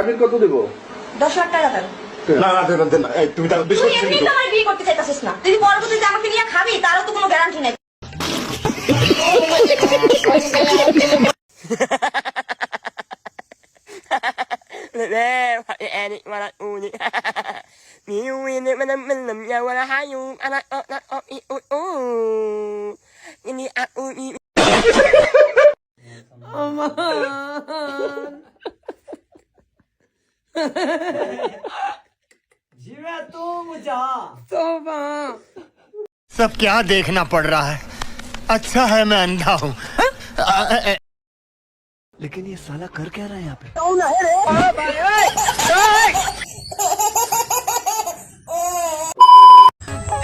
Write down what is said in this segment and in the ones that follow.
স্বামীর কত দেব? দশ লাখ টাকা দেন। না না দেন না তুমি তাহলে বেশি তুই এমনি তো আমার বিয়ে করতে চাইতাছিস না। তুই আমাকে নিয়ে খাবি তারও তো কোনো গ্যারান্টি নাই। mà hai u anh lại ở lại ở i u u Ini đi à u i सब क्या देखना पड़ रहा है अच्छा है मैं अंधा हूँ लेकिन ये साला कर क्या रहा है यहाँ पे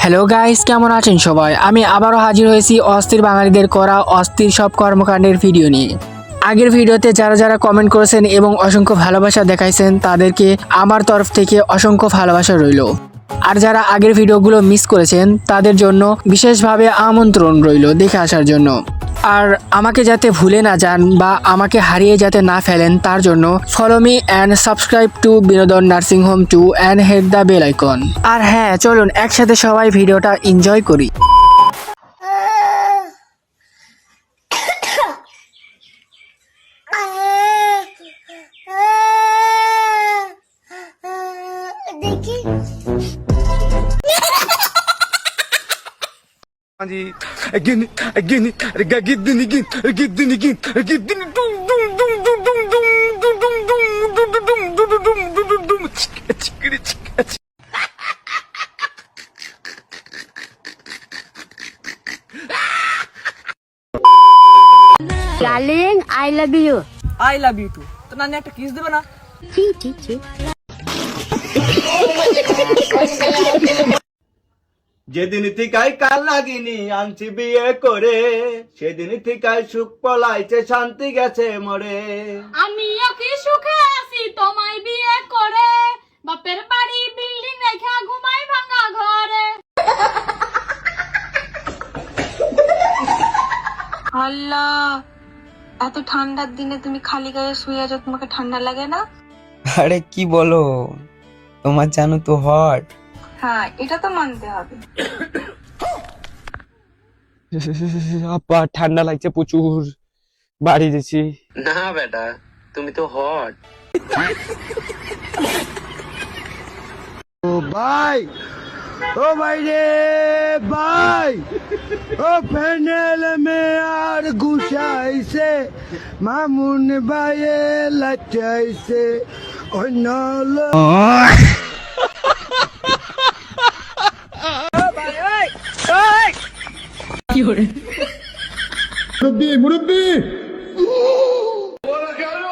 হ্যালো গাইস কেমন আছেন সবাই আমি আবারও হাজির হয়েছি অস্থির বাঙালিদের করা অস্থির সব কর্মকাণ্ডের ভিডিও নিয়ে আগের ভিডিওতে যারা যারা কমেন্ট করেছেন এবং অসংখ্য ভালোবাসা দেখাইছেন, তাদেরকে আমার তরফ থেকে অসংখ্য ভালোবাসা রইল। আর যারা আগের ভিডিওগুলো মিস করেছেন, তাদের জন্য বিশেষভাবে আমন্ত্রণ রইল দেখে আসার জন্য। আর আমাকে যাতে ভুলে না যান বা আমাকে হারিয়ে যাতে না ফেলেন, তার জন্য follow me and subscribe to Binodon nursing home to and hit the bell icon আর হ্যাঁ চলুন একসাথে সবাই ভিডিওটা এনজয় করি। Gin, gidini, gin, gidini, dum, dum, dum, dum, dum, dum, dum, dum, dum, dum, dum, dum, dum, dum, dum, dum, dum, çık, çık, çık, çık. Darling I love you I love you too তো নানি একটা kiss দেবে না ছি ছি ছি যেদিন থেকাই কাল লাগিনি আনছি বিয়ে করে সেদিন থেকাই সুখ পলাইছে শান্তি গেছে মরে। আমিও কি সুখে আছি তোমায় বিয়ে করে? বাপের বাড়ি বিল্ডিং রেখা ঘুমাই ভাঙা ঘরে। আল্লাহ এত ঠান্ডার দিনে তুমি খালি গায়ে শুয়ে আছো তোমাকে ঠান্ডা লাগে না? আরে কি বলো? তোমার জানো তো হট। আপা ঠান্ডা লাগছে প্রচুর। বাড়ি দিছি না বেটা তুমি তো হট ও ভাই ও ভাই রে ভাই ও ফেনেল মে আর গুছাইছে মামুন ভাইয়ে লাচাইছে অন্য সর্দি মুরব্বী! কেন?